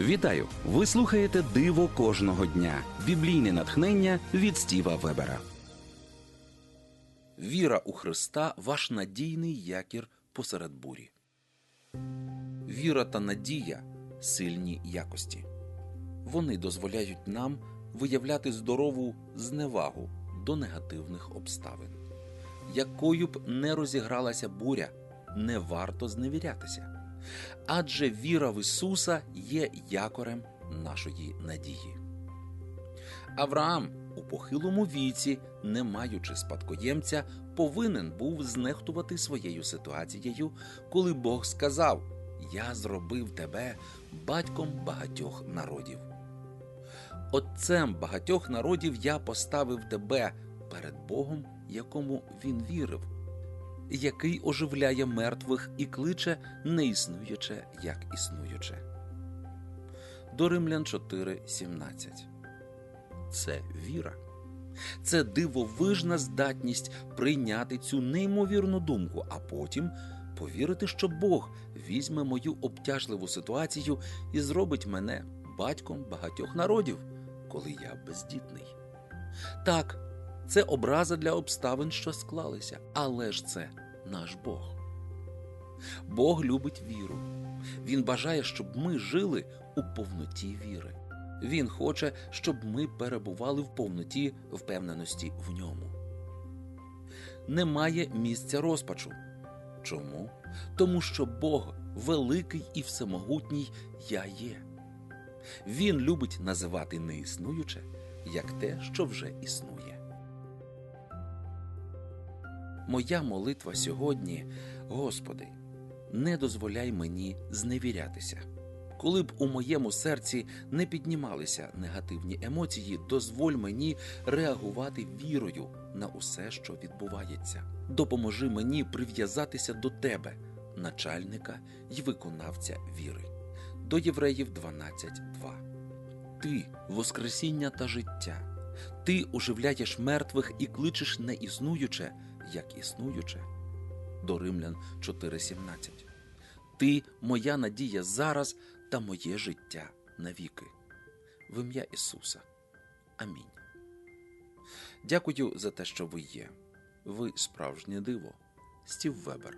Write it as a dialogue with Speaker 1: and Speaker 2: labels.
Speaker 1: Вітаю! Ви слухаєте Диво кожного дня. Біблійне натхнення від Стіва Вебера. Віра у Христа ваш надійний якір посеред бурі. Віра та надія сильні якості. Вони дозволяють нам виявляти здорову зневагу до негативних обставин. Якою б не розігралася буря, не варто зневірятися. Адже віра в Ісуса є якорем нашої надії. Авраам у похилому віці, не маючи спадкоємця, повинен був знехтувати своєю ситуацією, коли Бог сказав: Я зробив тебе батьком багатьох народів. Отцем багатьох народів я поставив тебе перед Богом, якому він вірив, який оживляє мертвих і кличе неіснуюче, як існуюче. До Римлян 4.17 Це віра. Це дивовижна здатність прийняти цю неймовірну думку, а потім повірити, що Бог візьме мою обтяжливу ситуацію і зробить мене батьком багатьох народів, коли я бездітний. Так, це образа для обставин, що склалися, але ж це наш Бог. Бог любить віру. Він бажає, щоб ми жили у повноті віри. Він хоче, щоб ми перебували в повноті впевненості в ньому. Немає місця розпачу. Чому? Тому що Бог великий і всемогутній я є. Він любить називати неіснуюче як те, що вже існує. Моя молитва сьогодні, Господи, не дозволяй мені зневірятися. Коли б у моєму серці не піднімалися негативні емоції, дозволь мені реагувати вірою на усе, що відбувається. Допоможи мені прив'язатися до Тебе, начальника й виконавця віри. До Євреїв 12.2 Ти Воскресіння та життя. Ти оживляєш мертвих і кличеш неіснуюче, як існуюче. До Римлян 4.17 Ти моя надія зараз та моє життя навіки. В ім'я Ісуса. Амінь. Дякую за те, що ви є. Ви справжнє диво. Стів Вебер.